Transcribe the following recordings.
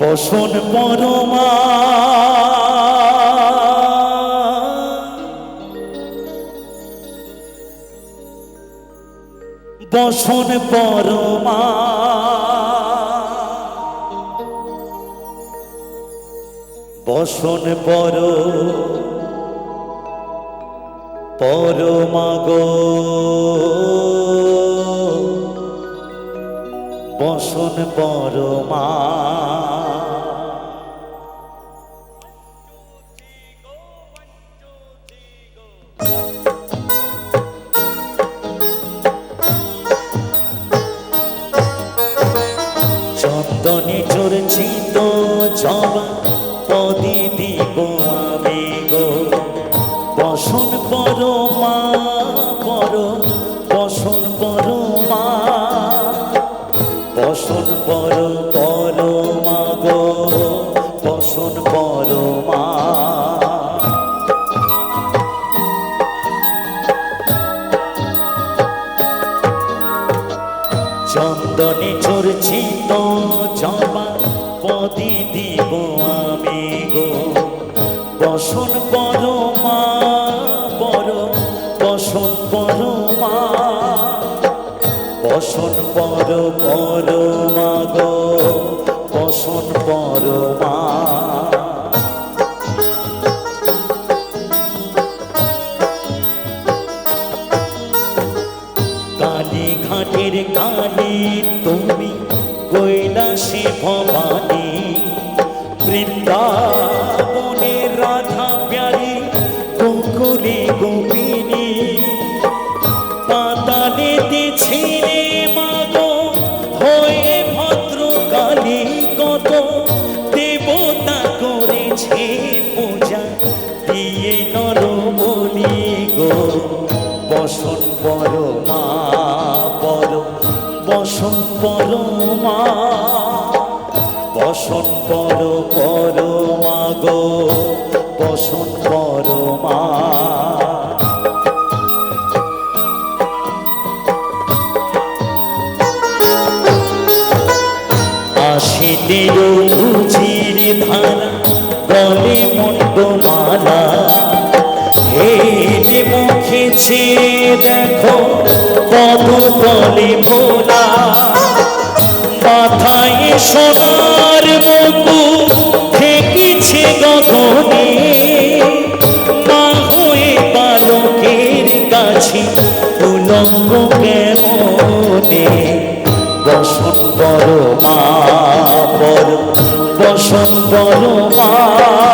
বসন পরমা বসন পরমা বসন পর পরমাগো বসন পরমা চর্চিত জবা পদি দিব আমি গো। বসন পরমা পর বসন পর পরমা গো পরমা। চন্দনে চর্চিত জমা পদি দিব আমি গো। বসন পরমা পর বসন পরমা বসন পর পরমা গো, বসন পরমা কালী তুমি কৈলাসে ভবানী বৃন্দাবনের রাধা প্যারি, গোকুলে গোপিনী। হয়ে কত, দেবতা করেছে পূজা, দিয়ে নর বলি গো। বসন পরমা পর বসন পরমা বসন পর পরমা গো বসন পরমা। আশিতের রুচির ধারা গলে মন্ডমালা হেলে মুখেছে দেখো কত তলে ভোলা। মাথায় সোনার মুকু থেকেছে গগনে। মা হয়ে বালকের কাছে উলঙ্গ কেমনে বসন বড় মা বড় মা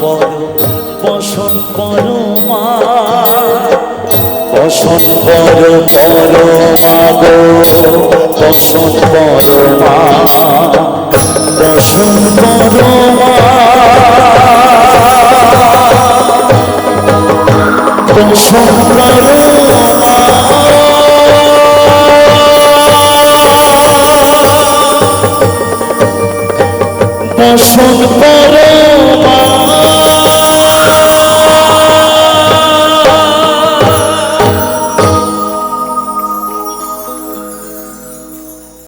পর বসন পর বসন পর পর গো। বসন পর বসন পর বসন পর